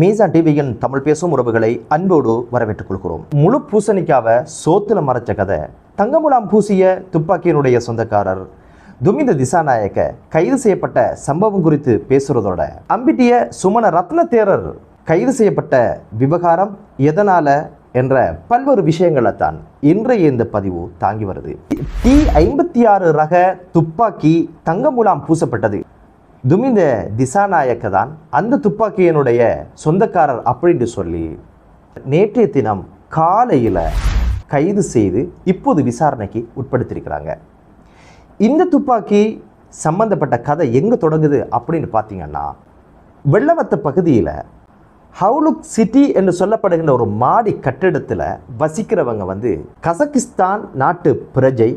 மீசா டிவியின் தமிழ் பேசும் உறவுகளை அன்போடு வரவேற்றுக் கொள்கிறோம். முழு பூசணிக்காவை சோத்துல மறைச்ச கதை. தங்கமுலாம் பூசிய துப்பாக்கியினுடைய சொந்தக்காரர். துமிந்த திசாநாயக்க கைது செய்யப்பட்ட சம்பவம் குறித்து பேசுறதோட. அம்பிட்டிய சுமண ரத்ன தேரர் கைது செய்யப்பட்ட விவகாரம் எதனால என்ற பல்வேறு விஷயங்களை தான் இன்றைய இந்த பதிவு தாங்கி வருது. டி ஐம்பத்தி ஆறு ரக துப்பாக்கி தங்கமுலாம் பூசப்பட்டது. துமிந்த திசாநாயக்க தான் அந்த துப்பாக்கியினுடைய சொந்தக்காரர் அப்படின்னு சொல்லி நேற்றைய தினம் காலையில் கைது செய்து இப்போது விசாரணைக்கு உட்படுத்தியிருக்கிறாங்க. இந்த துப்பாக்கி சம்பந்தப்பட்ட கதை எங்கே தொடங்குது அப்படின்னு பார்த்தீங்கன்னா வெள்ளவத்த பகுதியில் ஹவுலுக் சிட்டி என்று சொல்லப்படுகின்ற ஒரு மாடி கட்டிடத்தில் வசிக்கிறவங்க வந்து கசகிஸ்தான் நாட்டு பிரஜை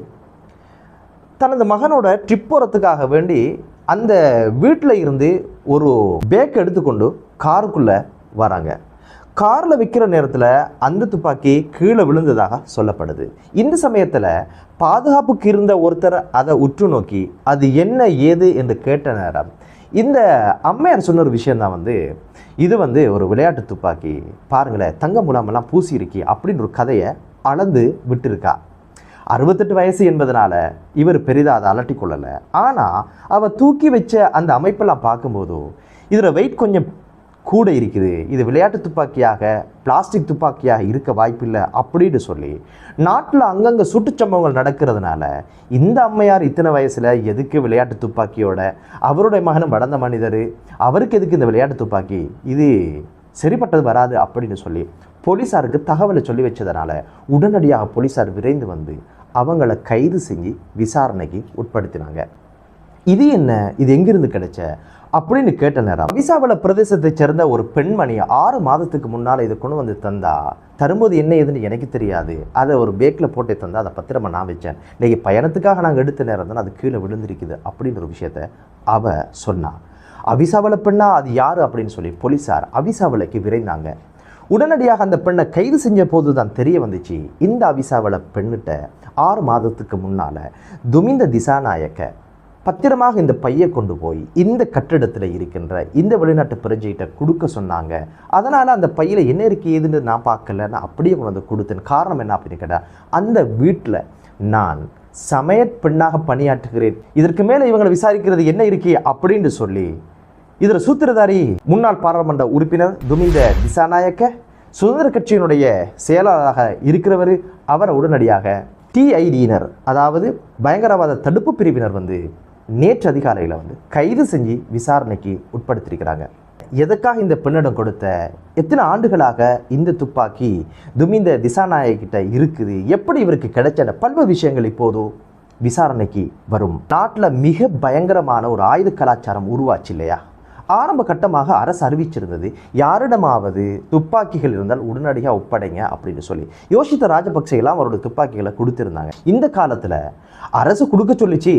தனது மகனோட ட்ரிப் போகிறதுக்காக வேண்டி அந்த வீட்டில் இருந்து ஒரு பேக் எடுத்துக்கொண்டு காருக்குள்ளே வராங்க. காரில் விற்கிற நேரத்தில் அந்த துப்பாக்கி கீழே விழுந்ததாக சொல்லப்படுது. இந்த சமயத்தில் பாதுகாப்புக்கு இருந்த ஒருத்தர் அதை உற்று நோக்கி அது என்ன ஏது என்று கேட்ட நேரம் இந்த அம்மையார் சொன்ன ஒரு விஷயந்தான் வந்து இது வந்து ஒரு விளையாட்டு துப்பாக்கி. பாருங்களேன் தங்க முலாமெல்லாம் பூசி இருக்கி அப்படின்னு ஒரு கதையை அளந்து விட்டுருக்கா. அறுபத்தெட்டு வயசு என்பதனால இவர் பெரிதாக அதை அலட்டி கொள்ளலை. ஆனால் அவள் தூக்கி வச்ச அந்த அமைப்பெல்லாம் பார்க்கும்போதோ இதில் வெயிட் கொஞ்சம் கூட இருக்குது. இது விளையாட்டு துப்பாக்கியாக பிளாஸ்டிக் துப்பாக்கியாக இருக்க வாய்ப்பில்லை அப்படின்னு சொல்லி நாட்டில் அங்கங்கே சுட்டுச்சம்பவங்கள் நடக்கிறதுனால இந்த அம்மையார் இத்தனை வயசில் எதுக்கு விளையாட்டு துப்பாக்கியோட அவருடைய மகனும் வளர்ந்த மனிதர் அவருக்கு எதுக்கு இந்த விளையாட்டு துப்பாக்கி? இது சரிப்பட்டது வராது அப்படின்னு சொல்லி போலீஸாருக்கு தகவலை சொல்லி வச்சதனால உடனடியாக போலீஸார் விரைந்து வந்து அவங்கள கைது செஞ்சு விசாரணைக்கு உட்படுத்தினாங்க. இது என்ன? இது எங்கிருந்து கிடைச்ச? அப்படின்னு கேட்ட நேரம் விசாவல பிரதேசத்தைச் சேர்ந்த ஒரு பெண்மணி ஆறு மாதத்துக்கு முன்னால் இதை கொண்டு வந்து தந்தா தரும்போது என்ன ஏதுன்னு எனக்கு தெரியாது. அதை ஒரு பேக்கில் போட்டு தந்தா அதை பத்திரமா நான் வச்சேன். இன்றைக்கி பயணத்துக்காக நாங்கள் எடுத்த நேரம் தான் அது கீழே விழுந்திருக்குது அப்படின்ற ஒரு விஷயத்த அவ சொன்னான் அவிசாவள பெண்ணா அது யார் அப்படின்னு சொல்லி போலீஸார் அவிசாவளைக்கு விரைந்தாங்க. உடனடியாக அந்த பெண்ணை கைது செஞ்ச போது தான் தெரிய வந்துச்சு இந்த அவிசாவள பெண்ணிட்ட ஆறு மாதத்துக்கு முன்னால் துமிந்த திசாநாயக்க பத்திரமாக இந்த பையை கொண்டு போய் இந்த கட்டிடத்தில் இருக்கின்ற இந்த வெளிநாட்டு பிரஜைகிட்ட கொடுக்க சொன்னாங்க. அதனால் அந்த பையில் என்ன இருக்கு ஏதுன்னு நான் பார்க்கல நான் அப்படியே கொண்டு வந்து கொடுத்தேன். காரணம் என்ன அப்படின்னு கேட்டால் அந்த வீட்டில் நான் சமையற் பெண்ணாக பணியாற்றுகிறேன். இதற்கு மேலே இவங்களை விசாரிக்கிறது என்ன இருக்கே அப்படின்னு சொல்லி இதில் சூத்திரதாரி முன்னாள் பாராளுமன்ற உறுப்பினர் துமிந்த திசாநாயக்க சுதந்திர கட்சியினுடைய செயலாளராக இருக்கிறவர் அவரை உடனடியாக டிஐடியினர் அதாவது பயங்கரவாத தடுப்பு பிரிவினர் வந்து நேற்று அதிகாலையில் வந்து கைது செஞ்சு விசாரணைக்கு உட்படுத்தியிருக்கிறாங்க. எதற்காக இந்த பெண்ணிடம் கொடுத்த எத்தனை ஆண்டுகளாக இந்த துப்பாக்கி துமிந்த திசாநாயகிட்ட இருக்குது எப்படி இவருக்கு கிடைச்ச பல்வேறு விஷயங்கள் இப்போதோ விசாரணைக்கு வரும். நாட்டில் மிக பயங்கரமான ஒரு ஆயுத கலாச்சாரம் உருவாச்சு இல்லையா? ஆரம்ப கட்டமாக அரசு அறிவிச்சிருந்தது யாரிடமாவது துப்பாக்கிகள் இருந்தால் உடனடியாக ஒப்படைங்க அப்படின்னு சொல்லி. யோசித்த ராஜபக்சேலாம் அவரோட துப்பாக்கிகளை கொடுத்திருந்தாங்க. இந்த காலத்தில் அரசு கொடுக்க சொல்லிச்சு.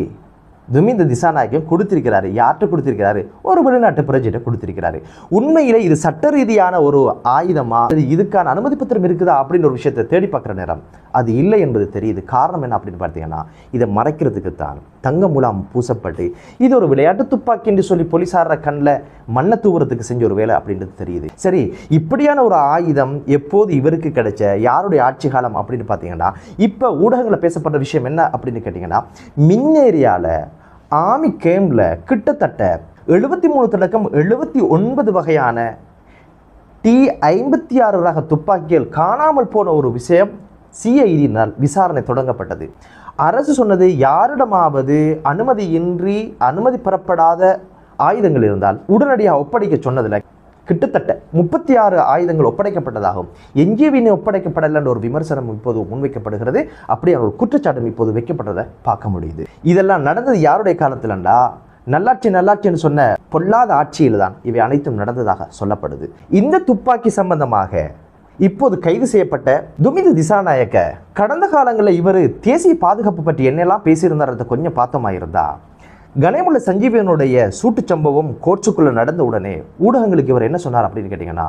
துமிந்த திசாநாயகம் கொடுத்திருக்கிறாரு. யார்கிட்ட கொடுத்திருக்கிறாரு? ஒரு வெளிநாட்டு பிரஜைகிட்ட கொடுத்திருக்கிறாரு. உண்மையிலே இது சட்ட ரீதியான ஒரு ஆயுதமா? அது இதுக்கான அனுமதி பத்திரம் இருக்குதா? அப்படின்னு ஒரு விஷயத்தை தேடி பார்க்குற நேரம். அது இல்லை என்பது தெரியுது. காரணம் என்ன அப்படின்னு பார்த்தீங்கன்னா இதை மறைக்கிறதுக்கு தான் தங்க முலாம் பூசப்பட்டு இது ஒரு விளையாட்டு துப்பாக்கி என்று சொல்லி போலீஸார கண்ணில் மண்ணை தூவுறதுக்கு செஞ்ச ஒரு வேலை அப்படின்றது தெரியுது. சரி இப்படியான ஒரு ஆயுதம் எப்போது இவருக்கு கிடைச்ச? யாருடைய ஆட்சி காலம் அப்படின்னு பார்த்தீங்கன்னா இப்போ ஊடகங்களில் பேசப்பட்ட விஷயம் என்ன அப்படின்னு கேட்டிங்கன்னா மின்னேரியாவில் ஆமி கேமில் கிட்டத்தட்ட எழுபத்தி மூணு தொடக்கம் எழுபத்தி ஒன்பது வகையான டி ஐம்பத்தி ஆறு ரக துப்பாக்கிகள் காணாமல் போன ஒரு விஷயம் சிஐடியினால் விசாரணை தொடங்கப்பட்டது. அரசு சொன்னது யாரிடமாவது அனுமதியின்றி அனுமதி பெறப்படாத ஆயுதங்கள் இருந்தால் உடனடியாக ஒப்படைக்க சொன்னதில் கிட்டத்தட்ட முப்பத்தி ஆறு ஆயுதங்கள் ஒப்படைக்கப்பட்டதாகும் எங்கேயுமே ஒப்படைக்கப்படலைன்ற ஒரு விமர்சனம் இப்போது முன்வைக்கப்படுகிறது. அப்படியான ஒரு குற்றச்சாட்டும் இப்போது வைக்கப்பட்டதை பார்க்க முடியுது. இதெல்லாம் நடந்தது யாருடைய காலத்திலண்டா? நல்லாட்சி நல்லாட்சின்னு சொன்ன பொல்லாத ஆட்சியில் தான் இவை அனைத்தும் நடந்ததாக சொல்லப்படுது. இந்த துப்பாக்கி சம்பந்தமாக இப்போது கைது செய்யப்பட்ட துமித திசாநாயக்க கடந்த காலங்களில் இவர் தேசிய பாதுகாப்பு பற்றி என்னெல்லாம் பேசியிருந்தாரதை கொஞ்சம் பார்த்தோமா இருந்தா? கணேமுள்ள சஞ்சீவியனுடைய சூட்டுச் சம்பவம் கோர்ட்ஸுக்குள்ளே நடந்த உடனே ஊடகங்களுக்கு இவர் என்ன சொன்னார் அப்படின்னு கேட்டிங்கன்னா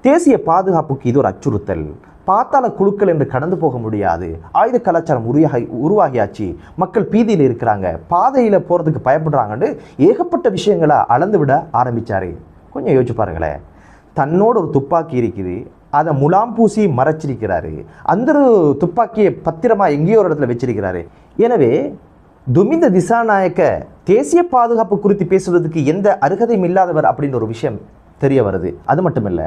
தேசிய பாதுகாப்புக்கு இது ஒரு அச்சுறுத்தல். பாத்தாள குழுக்கள் என்று கடந்து போக முடியாது. ஆயுத கலாச்சாரம் உருவாகி உருவாகியாச்சு. மக்கள் பீதியில் இருக்கிறாங்க. பாதையில் போகிறதுக்கு பயப்படுறாங்கன்னு ஏகப்பட்ட விஷயங்களை அளந்து விட ஆரம்பித்தார் கொஞ்சம் யோசிச்சு பாருங்களேன். தன்னோட ஒரு துப்பாக்கி இருக்குது. அதை முலாம் பூசி மறைச்சிருக்கிறாரு. அந்த ஒரு துப்பாக்கியை பத்திரமா எங்கேயோ ஒரு இடத்துல வச்சிருக்கிறாரு. எனவே துமிந்த திசாநாயக்க தேசிய பாதுகாப்பு குறித்து பேசுவதற்கு எந்த அருகதையும் இல்லாதவர் அப்படின்னு ஒரு விஷயம் தெரிய வருது. அது மட்டும் இல்லை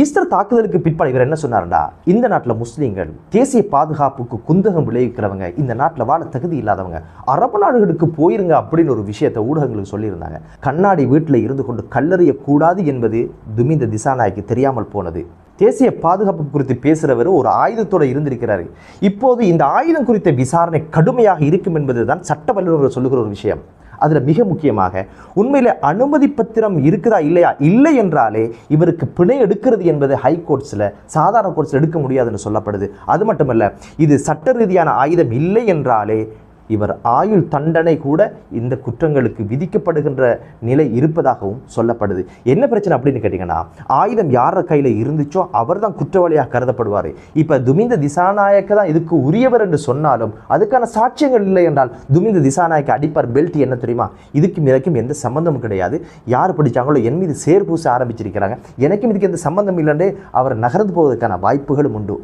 ஈஸ்டர் தாக்குதலுக்கு பிற்பாடு இவர் என்ன சொன்னார்டா இந்த நாட்டில் முஸ்லீம்கள் தேசிய பாதுகாப்புக்கு குந்தகம் விளைவிக்கிறவங்க இந்த நாட்டில் வாழ தகுதி இல்லாதவங்க அரபு நாடுகளுக்கு போயிருங்க அப்படின்னு ஒரு விஷயத்தை ஊடகங்களுக்கு சொல்லியிருந்தாங்க. கண்ணாடி வீட்டில் இருந்து கொண்டு கல்லறியக்கூடாது என்பது துமிந்த திசாநாயக்கு தெரியாமல் போனது. தேசிய பாதுகாப்பு குறித்து பேசுகிறவர் ஒரு ஆயுதத்தோடு இருந்திருக்கிறார். இப்போது இந்த ஆயுதம் குறித்த விசாரணை கடுமையாக இருக்கும் என்பது தான் சட்ட வல்லுநர்கள் சொல்லுகிற ஒரு விஷயம். அதில் மிக முக்கியமாக உண்மையில் அனுமதி பத்திரம் இருக்குதா இல்லையா? இல்லை என்றாலே இவருக்கு பிணை எடுக்கிறது என்பது ஹைகோர்ட்ஸில் சாதாரண கோர்ட்ஸில் எடுக்க முடியாதுன்னு சொல்லப்படுது. அது மட்டுமல்ல இது சட்ட ரீதியான ஆயுதம் இல்லை என்றாலே இவர் ஆயுள் தண்டனை கூட இந்த குற்றங்களுக்கு விதிக்கப்படுகின்ற நிலை இருப்பதாகவும் சொல்லப்படுது. என்ன பிரச்சனை அப்படின்னு கேட்டிங்கன்னா ஆயுதம் யார கையில் இருந்துச்சோ அவர் தான் குற்றவாளியாக கருதப்படுவார். இப்போ துமிந்த திசாநாயக்க தான் இதுக்கு உரியவர் என்று சொன்னாலும் அதுக்கான சாட்சியங்கள் இல்லை என்றால் துமிந்த திசாநாயக்க அடிப்பார் பெல்ட் என்ன தெரியுமா? இதுக்கும் எனக்கும் எந்த சம்பந்தமும் கிடையாது. யார் பிடிச்சாங்களோ என் மீது சேர் பூச ஆரம்பிச்சிருக்கிறாங்க. எனக்கும் இதுக்கு எந்த சம்பந்தம் இல்லைன்றே அவர் நகர்ந்து போவதற்கான வாய்ப்புகளும் உண்டு.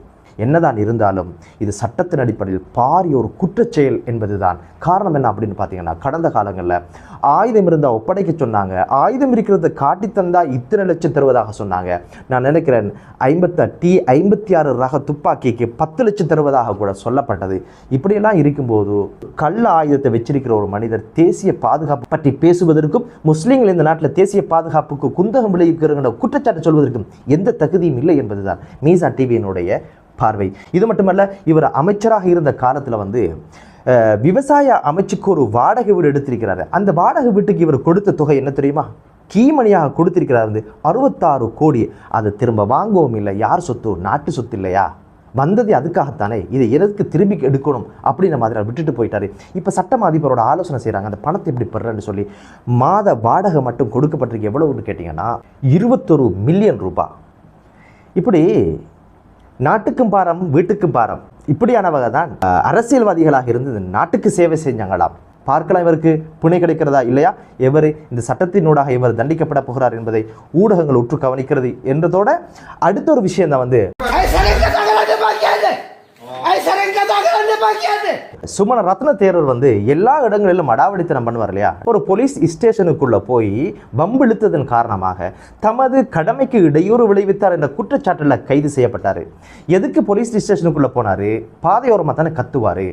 என்னதான் இருந்தாலும் இது சட்டத்தின் அடிப்படையில் பாரிய ஒரு குற்றச் செயல் என்பதுதான். காரணம் என்ன அப்படின்னு பார்த்தீங்கன்னா கடந்த காலங்களில் ஆயுதம் இருந்தால் ஒப்படைக்க சொன்னாங்க. ஆயுதம் இருக்கிறத காட்டி தந்தால் இத்தனை லட்சம் தருவதாக சொன்னாங்க. நான் நினைக்கிறேன் ஐம்பத்த டி ஐம்பத்தி ஆறு ரக துப்பாக்கிக்கு பத்து லட்சம் தருவதாக கூட சொல்லப்பட்டது. இப்படியெல்லாம் இருக்கும்போது கள்ள ஆயுதத்தை வச்சிருக்கிற ஒரு மனிதர் தேசிய பாதுகாப்பு பற்றி பேசுவதற்கும் முஸ்லீம்கள் இந்த நாட்டில் தேசிய பாதுகாப்புக்கு குந்தகம் விளைவிக்கிற குற்றச்சாட்டு சொல்வதற்கும் எந்த தகுதியும் இல்லை என்பதுதான். மீசா டிவியினுடைய பார்வை. இது மட்டுமல்ல இவர் அமைச்சராக இருந்த காலத்தில் வந்து விவசாய அமைச்சுக்கு ஒரு வாடகை வீடு எடுத்திருக்கிறாரு. அந்த வாடகை வீட்டுக்கு இவர் கொடுத்த தொகை என்ன தெரியுமா? கீமணியாக கொடுத்திருக்கிறார் வந்து அறுபத்தாறு கோடி. அதை திரும்ப வாங்கவும் இல்லை. யார் சொத்து? நாட்டு சொத்து இல்லையா? வந்தது அதுக்காகத்தானே? இதை எதற்கு திரும்பி எடுக்கணும்? அப்படின்ற மாதிரி விட்டுட்டு போயிட்டாரு. இப்போ சட்டம் அதிபரோட ஆலோசனை செய்கிறாங்க அந்த பணத்தை எப்படி பெறன்னு சொல்லி மாத வாடகை மட்டும் கொடுக்கப்பட்டிருக்கு. எவ்வளவுன்னு கேட்டிங்கன்னா இருபத்தொரு மில்லியன் ரூபாய். இப்படி நாட்டுக்கும் பாரம் வீட்டுக்கும் பாரம். இப்படியானவங்க தான் அரசியல்வாதிகளாக இருந்து இந்த நாட்டுக்கு சேவை செஞ்சாங்களாம். பார்க்கலாம் இவருக்கு புனை கிடைக்கிறதா இல்லையா? எவர் இந்த சட்டத்தினூடாக இவர் தண்டிக்கப்பட போகிறார் என்பதை ஊடகங்கள் உற்று கவனிக்கிறது என்றதோட அடுத்த ஒரு விஷயம் தான் வந்து சுமன ரத்ன தேரர் வந்து எல்லா இடங்களிலும் அடாவடித்தனம் பண்ணுவார் இல்லையா ஒரு போலீஸ் ஸ்டேஷனுக்குள்ள போய் வம்பு இழுத்ததன் காரணமாக தமது கடமைக்கு இடையூறு விளைவித்தார் என்ற குற்றச்சாட்டில் கைது செய்யப்பட்டார். எதுக்கு போலீஸ் ஸ்டேஷனுக்குள்ள போனார்? பாதையோரமாக தானே கத்துவார்.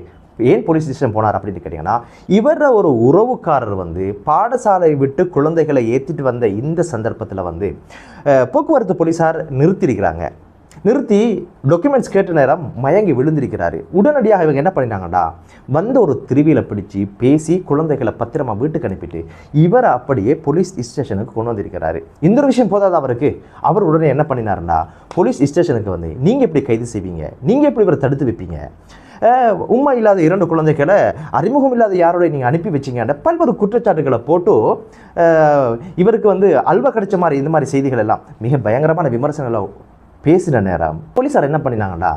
ஏன் போலீஸ் ஸ்டேஷன் போனார் அப்படின்னு கேட்டிங்கன்னா இவர ஒரு உறவுக்காரர் வந்து பாடசாலை விட்டு குழந்தைகளை ஏற்றிட்டு வந்த இந்த சந்தர்ப்பத்தில் வந்து போக்குவரத்து போலீஸார் நிறுத்தியிருக்கிறாங்க. நிறுத்தி டாக்குமெண்ட்ஸ் கேட்ட நேரம் மயங்கி விழுந்திருக்கிறாரு. உடனடியாக இவங்க என்ன பண்ணிட்டாங்கடா வந்த ஒரு திருவியில் பிடிச்சி பேசி குழந்தைகளை பத்திரமா வீட்டுக்கு அனுப்பிட்டு இவரை அப்படியே போலீஸ் ஸ்டேஷனுக்கு கொண்டு வந்திருக்கிறாரு. இந்த ஒரு விஷயம் போதாது அவருக்கு? அவர் உடனே என்ன பண்ணினாருன்னா போலீஸ் ஸ்டேஷனுக்கு வந்து நீங்கள் எப்படி கைது செய்வீங்க? நீங்கள் எப்படி இவரை தடுத்து வைப்பீங்க? உண்மை இல்லாத இரண்டு குழந்தைகளை அறிமுகம் இல்லாத யாரோட நீங்கள் அனுப்பி வச்சிங்கன்ற பல்வேறு குற்றச்சாட்டுகளை போட்டு இவருக்கு வந்து அல்வா கிடைச்ச மாதிரி இந்த மாதிரி செய்திகள் எல்லாம். மிக பயங்கரமான விமர்சனங்களை பேசின நேரம் போலீஸார் என்ன பண்ணினாங்கடா?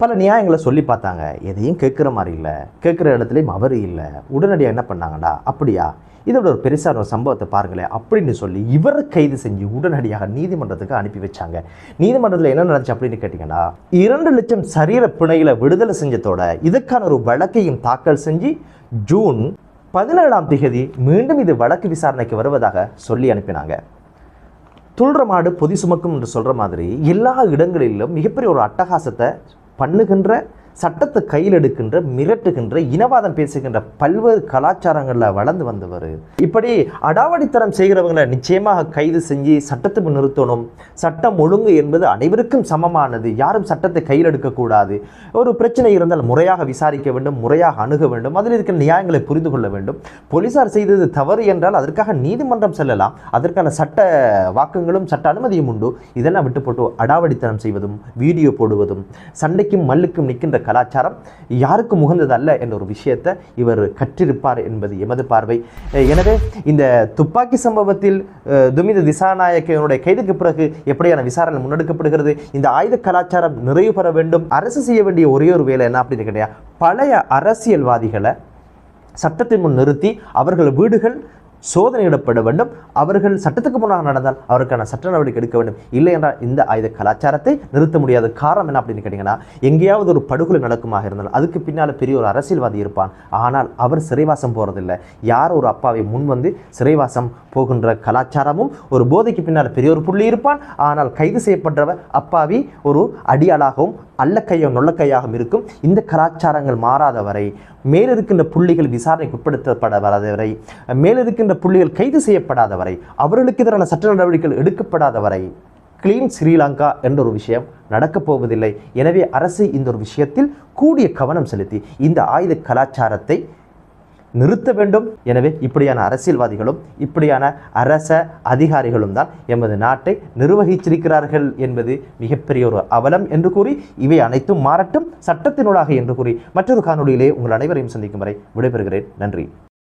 பல நியாயங்களை சொல்லி பார்த்தாங்க. எதையும் கேட்குற மாதிரி இல்லை. கேட்குற இடத்துலையும் அவர் இல்லை. உடனடியாக என்ன பண்ணாங்கடா? அப்படியா? இதோட ஒரு பெருசான ஒரு சம்பவத்தை பாருங்களேன் அப்படின்னு சொல்லி இவரை கைது செஞ்சு உடனடியாக நீதிமன்றத்துக்கு அனுப்பி வச்சாங்க. நீதிமன்றத்தில் என்ன நடந்துச்சு அப்படின்னு கேட்டிங்கன்னா இரண்டு லட்சம் சரீர பிணையில் விடுதலை செஞ்சதோட இதுக்கான ஒரு வழக்கையும் தாக்கல் செஞ்சு ஜூன் பதினேழாம் திகதி மீண்டும் இது வழக்கு விசாரணைக்கு வருவதாக சொல்லி அனுப்பினாங்க. துள்ளுற மாடு பொதி சுமக்கும் என்று சொல்கிற மாதிரி எல்லா இடங்களிலும் மிகப்பெரிய ஒரு அட்டகாசத்தை பண்ணுகின்ற சட்டத்தை கையில் எடுக்கின்ற மிரட்டுகின்ற இனவாதம் பேசுகின்ற பல்வேறு கலாச்சாரங்களில் வளர்ந்து வந்தவர். இப்படி அடாவடித்தனம் செய்கிறவங்களை நிச்சயமாக கைது செஞ்சு சட்டத்துக்கு நிறுத்தணும். சட்டம் ஒழுங்கு என்பது அனைவருக்கும் சமமானது. யாரும் சட்டத்தை கையில் எடுக்கக்கூடாது ஒரு பிரச்சனை இருந்தால் முறையாக விசாரிக்க வேண்டும் முறையாக அணுக வேண்டும். அதில் இருக்கிற நியாயங்களை புரிந்து கொள்ள வேண்டும். போலீசார் செய்தது தவறு என்றால் அதற்காக நீதிமன்றம் செல்லலாம். அதற்கான சட்ட வாக்கங்களும் சட்ட அனுமதியும் உண்டு. இதெல்லாம் விட்டு போட்டு அடாவடித்தனம் செய்வதும் வீடியோ போடுவதும் சண்டைக்கும் மல்லுக்கும் நிற்கின்ற கலாச்சாரம் யாருக்கும் உகந்ததல்ல என்ற ஒரு விஷயத்தை இவர் கற்றிருப்பார் என்பது எமது பார்வை. எனவே இந்த துப்பாக்கி சம்பவத்தில் துமித திசாநாயக்கனுடைய கைதுக்கு பிறகு எப்படியான விசாரணை முன்னெடுக்கப்படுகிறது? இந்த ஆயுத கலாச்சாரம் நிறைவு பெற வேண்டும் அரசு செய்ய வேண்டிய ஒரே ஒரு வேலை என்ன அப்படின்னு கேட்டியா பழைய அரசியல்வாதிகளை சட்டத்தின் முன் நிறுத்தி அவர்கள் வீடுகள் சோதனையிடப்பட வேண்டும். அவர்கள் சட்டத்துக்கு முன்னாக நடந்தால் அவருக்கான சட்ட நடவடிக்கை எடுக்க வேண்டும். இல்லை என்றால் இந்த ஆயுத கலாச்சாரத்தை நிறுத்த முடியாத காரணம் என்ன அப்படின்னு கேட்டிங்கன்னா எங்கேயாவது ஒரு படுகொலை நடக்குமாக இருந்தால் அதுக்கு பின்னால் பெரிய ஒரு அரசியல்வாதி இருப்பான். ஆனால் அவர் சிறைவாசம் போகிறதில்லை யார் ஒரு அப்பாவை முன் வந்து சிறைவாசம் போகின்ற கலாச்சாரமும் ஒரு போதைக்கு பின்னால் பெரிய ஒரு புள்ளி இருப்பான். ஆனால் கைது செய்யப்பட்டவர் அப்பாவி ஒரு அடியாளாகவும் அல்லக்கையோ நொல்லக்கையாகவும் இருக்கும். இந்த கலாச்சாரங்கள் மாறாத வரை மேலிருக்கின்ற புள்ளிகள் விசாரணைக்கு உட்படுத்தப்பட வராத வரை மேலிருக்கின்ற புள்ளிகள் கைது செய்யப்படாத வரை அவர்களுக்கு எதிரான சட்ட நடவடிக்கைகள் எடுக்கப்படாத வரை கிளீன் ஸ்ரீலங்கா என்ற ஒரு விஷயம் நடக்கப் போவதில்லை. எனவே அரசு இந்த ஒரு விஷயத்தில் கூடிய கவனம் செலுத்தி இந்த ஆயுத கலாச்சாரத்தை நிறுத்த வேண்டும். எனவே இப்படியான அரசியல்வாதிகளும் இப்படியான அரச அதிகாரிகளும் தான் எமது நாட்டை நிர்வகிச்சிருக்கிறார்கள் என்பது மிகப்பெரிய ஒரு அவலம் என்று கூறி இவை அனைத்தும் மாறட்டும் சட்டத்தினூடாக என்று கூறி மற்றொரு காணொலியிலே உங்கள் அனைவரையும் சந்திக்கும் வரை விடைபெறுகிறேன். நன்றி.